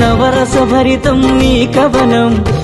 నవరస భరితం నీ కవనం.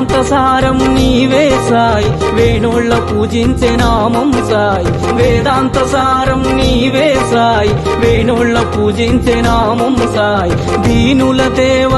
వేదాంత సారం నీవే సాయి. వేణుళ్ళ పూజించే నామం సాయి. వేదాంత సారం నీవే సాయి. వేణుళ్ళ పూజించే నామం సాయి. దీనుల దేవ